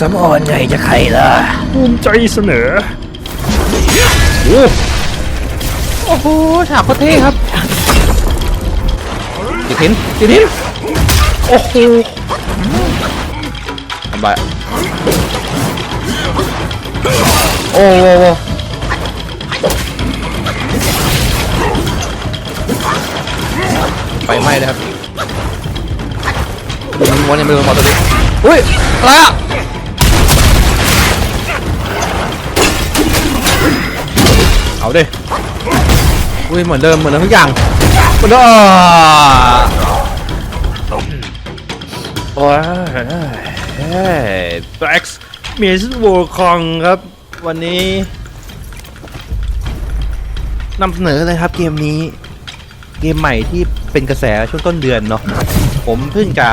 สมอนไงจะใครล่ะ ภูมิใจเสนอ โอ้โอ้โหฉากโคตรเท่ครับติดหินติดหินโอ้โหทำไมโอ้โหไฟไหม้เลยครับมันม้วนยังไม่โดนมอเตอร์ดิอุ้ยอะไรอะ เอาดิอุ้ยเหมือนเดิมเหมือนเดิมทุกอย่างเหมือนเดิมอ่าโอ้ยแบ็กซ์เมสโวคองครับ วันนี้นำเสนอเลยครับเกมนี้ เกมใหม่ที่เป็นกระแสช่วงต้นเดือนเนาะผมเพิ่งจะ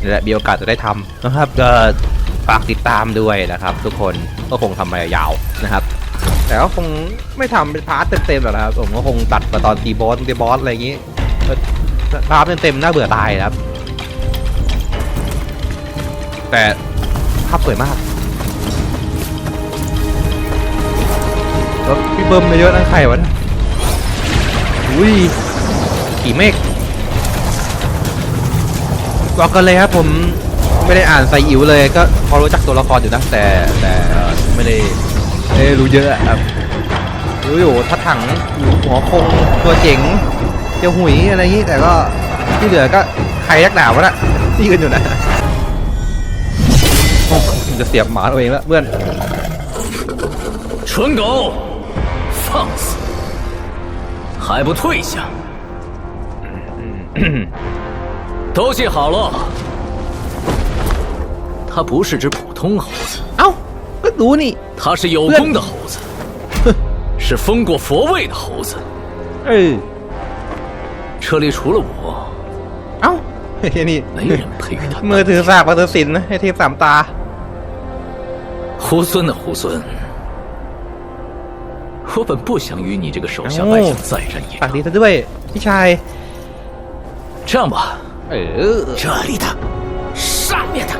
นี่แหละมีโอกาสจะได้ทำนะครับก็ฝากติดตามด้วยนะครับ ทุกคนก็คงทำมายาวนะครับ แต่ก็คงไม่ทำเป็นพาร์ทเต็มๆหรอกนะครับผมก็คงตัดมาตอนตีบอสตีบอสอะไรอย่างงี้พาร์ทเต็มๆน่าเบื่อตายครับ แต่ภาพสวยมากแล้วพี่เบิ้มมาเยอะนั่นใครวะอุ้ยขี่เมฆบอกกันเลยครับผมไม่ได้อ่านไซอิ๋วเลยก็พอรู้จักตัวละครอยู่นะแต่แต่ไม่ได้ ไม่ได้รู้เยอะอะครับ รู้อยู่ทัดถังหัวคงตัวเจ๋งเจียวหุยอะไรอย่างนี้แต่ก็ที่เหลือก็ใครยักหนาวะน่ะที่กันอยู่นะโอ้จะเสียบหมาตัวเองแล้วเพื่อน 蠢狗，放肆，还不退下！都记好了，它不是只普通猴子， เอ้าก็รู้นี่ 它是有功的猴子，是封过佛位的猴子。 เออ 这里除了我， เอ้าเฮ้ยนี่ 没人配与它。 มือถือสากประตูสินนะให้เทพสามตา 猢狲的猢狲，我本不想与你这个手下败将再战一 ปาก 场。 ดีซะด้วย พี่ชาย 这样吧， เออ 这里的，上面的。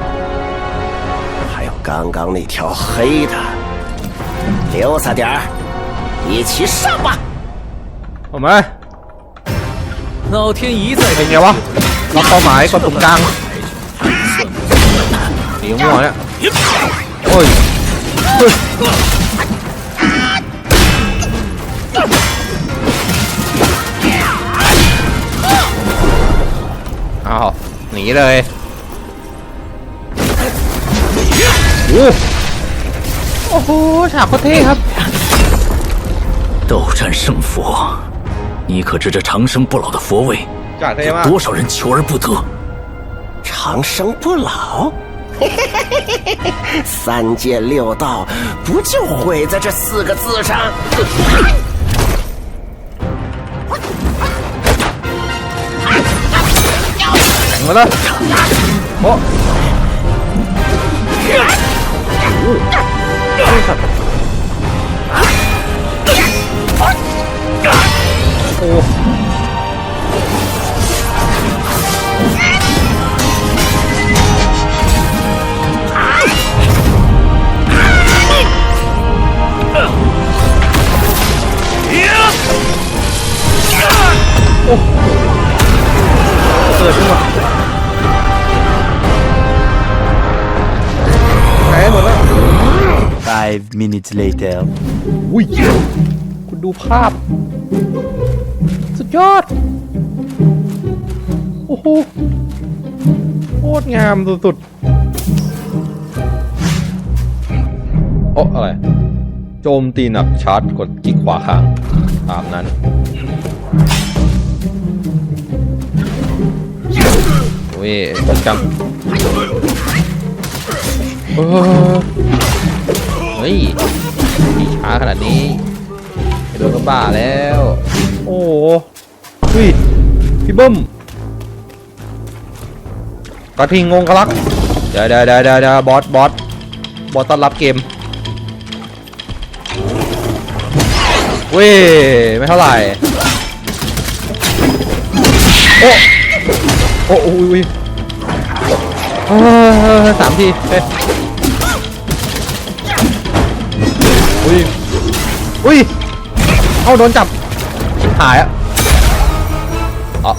刚刚那条黑的留他点儿一起上吧。我们。老天一再北冥王拿买个冻干。你摸呀别跑哎啊啊啊啊好你的诶โอ้ยเฮ้ยอ้าวหนีเลยโอ้โอ้โหฉากโคตรเท่ครับ 斗战胜佛，你可知这长生不老的佛位， ฉากเท่มาก 多少人求而不得？长生不老，三界六道不就毁在这四个字上？ แข่งม Ah! Five minutes later. อุ้ยคุณดูภาพ สุดยอด โอ้โหโคตรงามสุดๆโอ้อะไร โจมตีหนักชาร์จกดคลิกขวาค้าง ตามนั้น โอ้ยจัดกันเออเฮ้ยมีช้าขนาดนี้ไอ้โดนก็บ้าแล้ว โอ้โหเฮ้ยพี่เบิ้มกระทิงงงกะลักเดี๋ยวเดี๋ยวเดี๋ยวเดี๋ยวเดี๋ยวบอสบอสบอสต้อนรับเกมเว้ยไม่เท่าไหร่ โอ้โอ้อุ้ยอุ้ยเออสามทีเฮ้ ดิอุ้ย เอาโดนจับ หายอะอ๋อ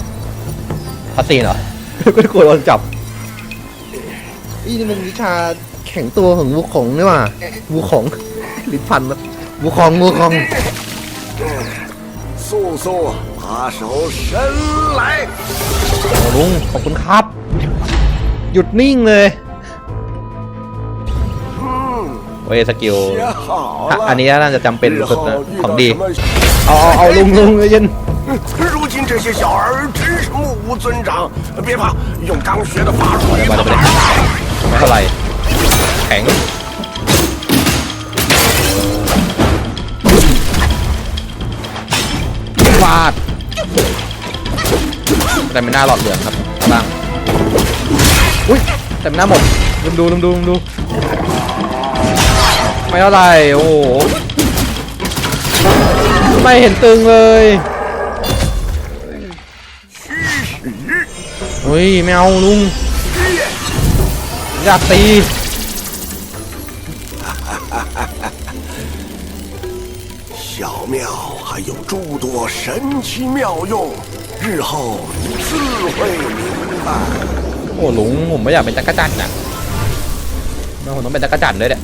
พาสีนเหรอ ก็กลัวโดนจับอีนี่มันวิชาแข็งตัวของวูของนี่หว่าวูของ ลิ้นพันมาวูของวูของสู้สู้พาโสเชิญไหลโอ้ลุงขอบคุณครับ หยุดนิ่งเลย เว้ยสกิล 写好 อ่ะ 了。 อันนี้น่าจะจำเป็น 日 สุดนะ 后遇 ของ 到 ดี 什么 เอาเอาเอาลุงลุงเย็น 如今这些小儿真是目无尊长，别怕，用刚学的法术与他来吧来吧玩。 ไม่เท่าไหร่แข็งฟาดแต่ไม่น่าหลอดเหลืองครับบ้าง อุ้ยแต่ไม่น่าหมดลืมดูลืมดูลืมดู ไม่เท่าไหร่โอ้โห ไม่เห็นตึงเลยเฮ้ยไม่เอาลุง อยากตี 小庙还有诸多神奇妙用，日后你自会明白。 โอ้ลุงผมไม่อยากเป็นจักรจันทร์นะทำไมผมต้องเป็นจักรจันทร์ด้วยเนี่ย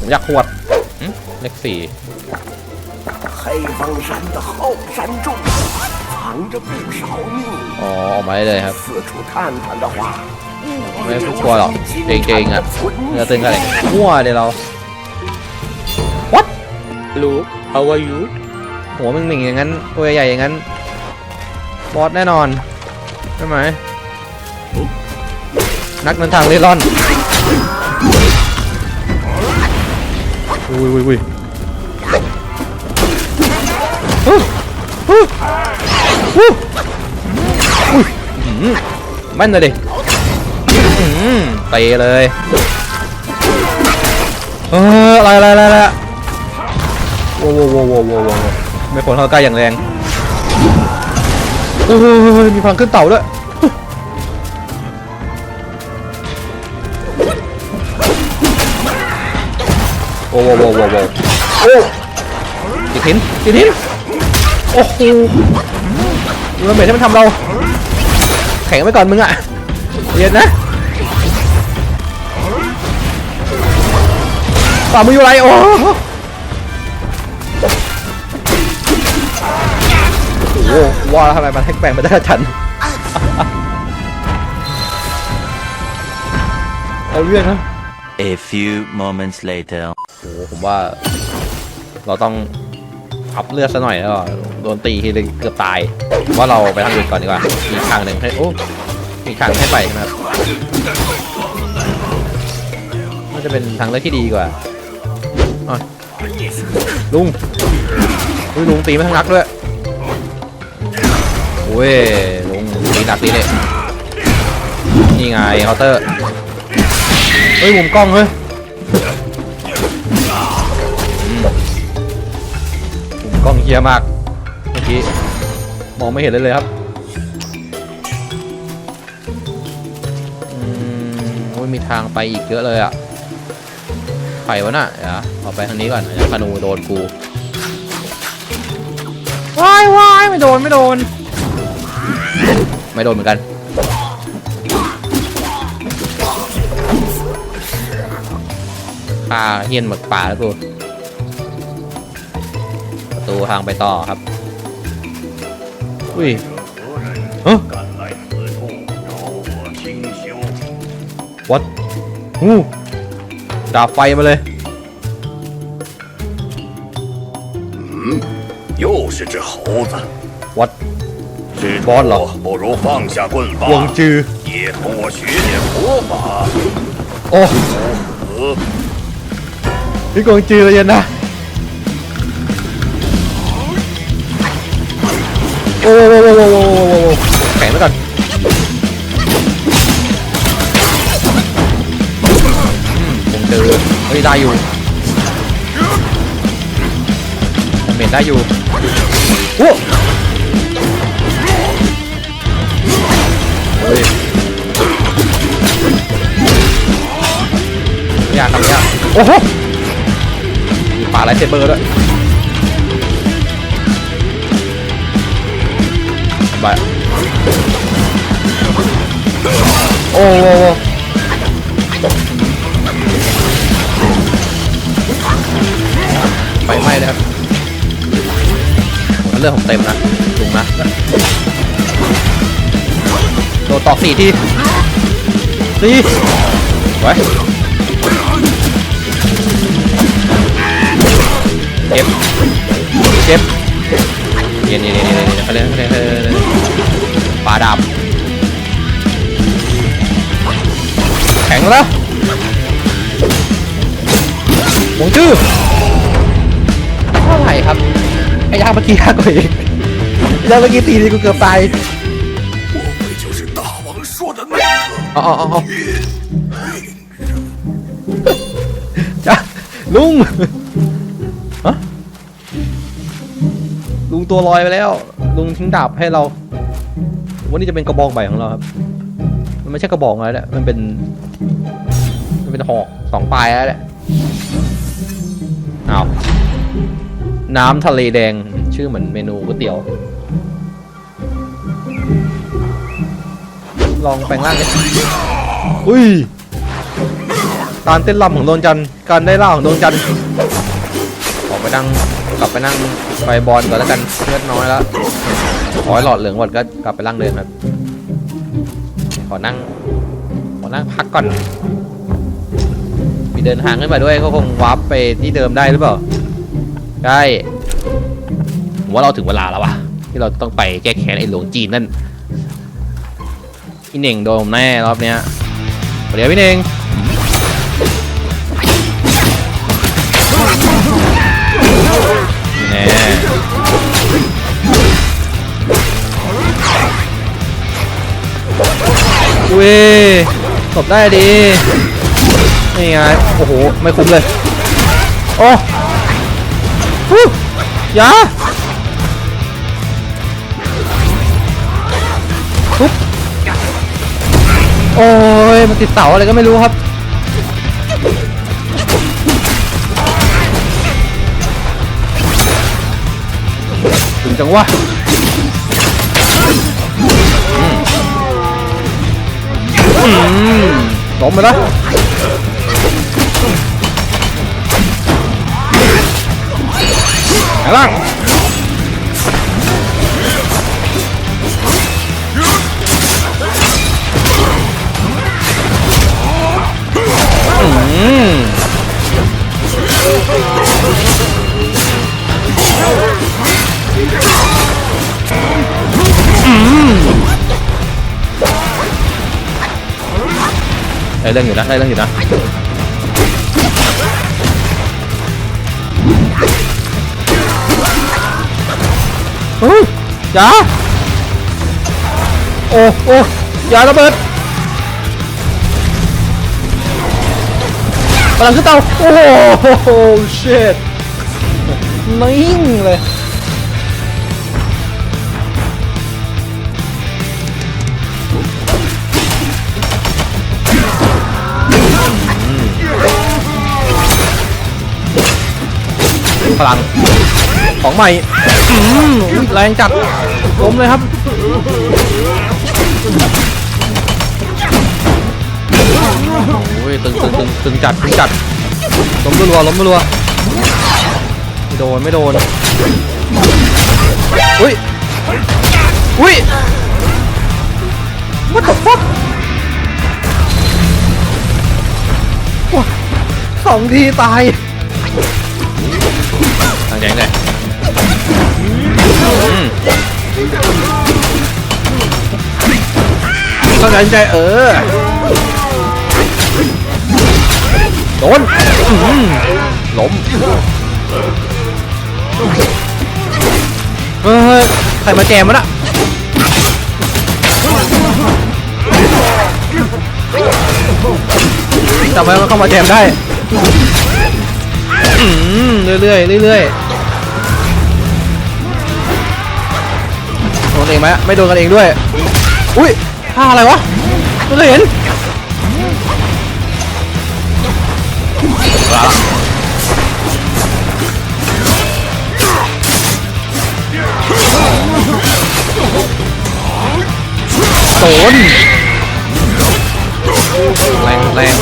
ผมอยากขวดเลขสี่อ๋อออกมาได้เลยครับไม่ต้องกลัหรอกเก่งๆอะเนื้ตึงกันเลยมั่วเลยเรา what ลูก how are you หัวมึงหมิงอย่างนั้นตัวใหญ่อย่างนั้นบอสแน่นอนใช่ไหมนักเดินทางเร่ร่อน อุ้ยอุ้ยอุ้ยฮู้ฮู้ฮู้อุ้ยอืมแม่นเลยดิอื้อหือเตะเลยเอออะไรอะไรอะไรโว้วโว้วโว้วโว้วโว้วว้วไม่ผลเข้าใกล้อย่างแรงเออมีพลังขึ้นเต่าด้วย โอ้โหโอ้โหโอ้โหโอ้ติดหินติดหินโอ้โหมันเหม็นที่มันทำเรา แข็งไว้ก่อนมึงอะเย็นนะฝ่ามืออยู่ไรโอ้โหโอ้โหว่าแล้วทำไมมันแฮกแปลงไปได้ฉันเอาเรื่องนะ A few moments later. โอ้โหผมว่า เราต้องอัพเลือดซะหน่อยแล้วโดนตีทีนึงเกือบตาย ว่าเราไปทางอื่นก่อนดีกว่ามีทางหนึ่งให้โอ้มีทางให้ไปใช่ไหมครับน่าจะเป็นทางเลือกที่ดีกว่าลุงอุ้ยลุงตีไม่ทั้งนักด้วยโอ้ยลุงตีหนักตีเลยนี่ไงเคาน์เตอร์ เฮ้ยมุมกล้องเฮ้ยกล้องเฮียมากเมื่อกี้มองไม่เห็นเลยเลยครับอืมโอ้ยมีทางไปอีกเยอะเลยอะใครวะน่ะเดี๋ยวเอาไปทางนี้ก่อนเดี๋ยวธนูโดนกูว้ายว้ายไม่โดนไม่โดน ไม่โดนเหมือนกัน ฆ่าเฮียนหมดป่าแล้วกู ประตูทางไปต่อครับ อุ้ยเฮ้วัดหูดาบไฟมาเลย 又是只猴子， วัด 师不了徒不如放下棍 วง 法， จือ 也同我学点佛法。 โอ้ พี่กงจือเย็นะ โอ้โหแข็งไว้วก่อนอืมวงจือเฮ้ยได้อยู่ผมเห็นได้อยู่โอ้เฮ้ยไม่อยากทำไม่อยากโอ้โหาไลท์เซเบอร์ด้วยไปโอ้โหไฟไหม้เลยครับเลือดผมเต็มนะลุงนะโดนตอกสี่ทีสี่ไว้ เจ็บเจ็บเย็นเย็นเย็นเย็นเขาเลยเขาเลยปลาดำแข็งละหงจื้อเท่าไหร่ครับ ไอ้ยาเมื่อกี้ยากกว่าอีกยาเมื่อกี้ตีนี่กูเกือบตายอ๋ออ๋อลุง งตัวลอยไปแล้ว ลุงทิ้งดาบให้เรา วันนี้จะเป็นกระบองใบของเราครับ มันไม่ใช่กระบอกอะไรแหละมันเป็น มันเป็นหอกสองปลายแล้วแหละเอาน้ำทะเลแดงชื่อเหมือนเมนูก๋วยเตี๋ยว ลองแปลงร่างดิอุ้ยการเต้นรำของดวงจันทร์การได้ล่าของดวงจันทร์ออกไปนั่ง กลับไปนั่งไฟบอลก่อนแล้วกันเลือดน้อยแล้วขอหลอดเหลืองหมดก็กลับไปร่างเดิมครับขอนั่งขอนั่งพักก่อนมีเดินทางขึ้นมาด้วยก็คงวาร์ปไปที่เดิมได้หรือเปล่าได้ผมว่าเราถึงเวลาแล้ววะที่เราต้องไปแก้แค้นไอ้หลวงจีนนั่นพี่เน่งโดนผมแน่รอบเนี้ยเดี๋ยวพี่เน่ง บได้ดีนี่ไงโอ้โหไม่คุ้มเลยโอ้ฮู้ยาปุ๊บโอ้ยมันติดเสาอะไรก็ไม่รู้ครับถึงจังวะอืม ล้มไปล้วข้างล่างอืม เรื่องอยู่นะได้เรื่องอยู่นะเฮ้ยอย่าโอ้โอ้อย่าระเบิดกำลังขึ้นเตาโอ้โห shit นิ่งเลย พลัง ของใหม่อืมอุ๊ยแรงจัดล้มเลยครับโอ้ยตึงตึงตึงตึงจัดตึงจัดล้มรัวๆล้มรัวๆไม่โดนไม่โดนอุ้ยอุ้ย what the fuck ว้าสองทีตายทาง แดงเลยอืมเข้าใจใจเออโดนอื้อหือล้มเฮ้ยใครมาแจมมันอะทำไมมันเข้ามาแจมได้อืมเรื่อยๆเรื่อยๆ โดนเองไหมไม่โดนกันเองด้วย อุ้ยท่าอะไรวะไม่เห็นโดนแรงแรง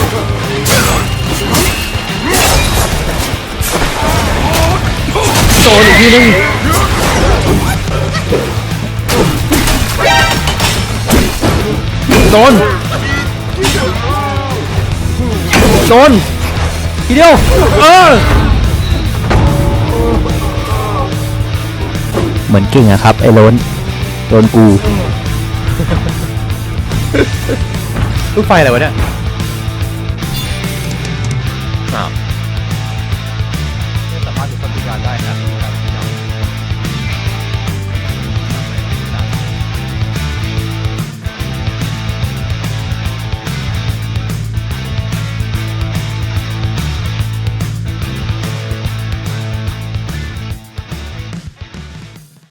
โดนอีกทีนึง โดน โดน ทีเดียว เออ เหมือนกิ่งอะครับ ไอ้โล้นโดนกู ลูกไฟอะไรวะเนี่ย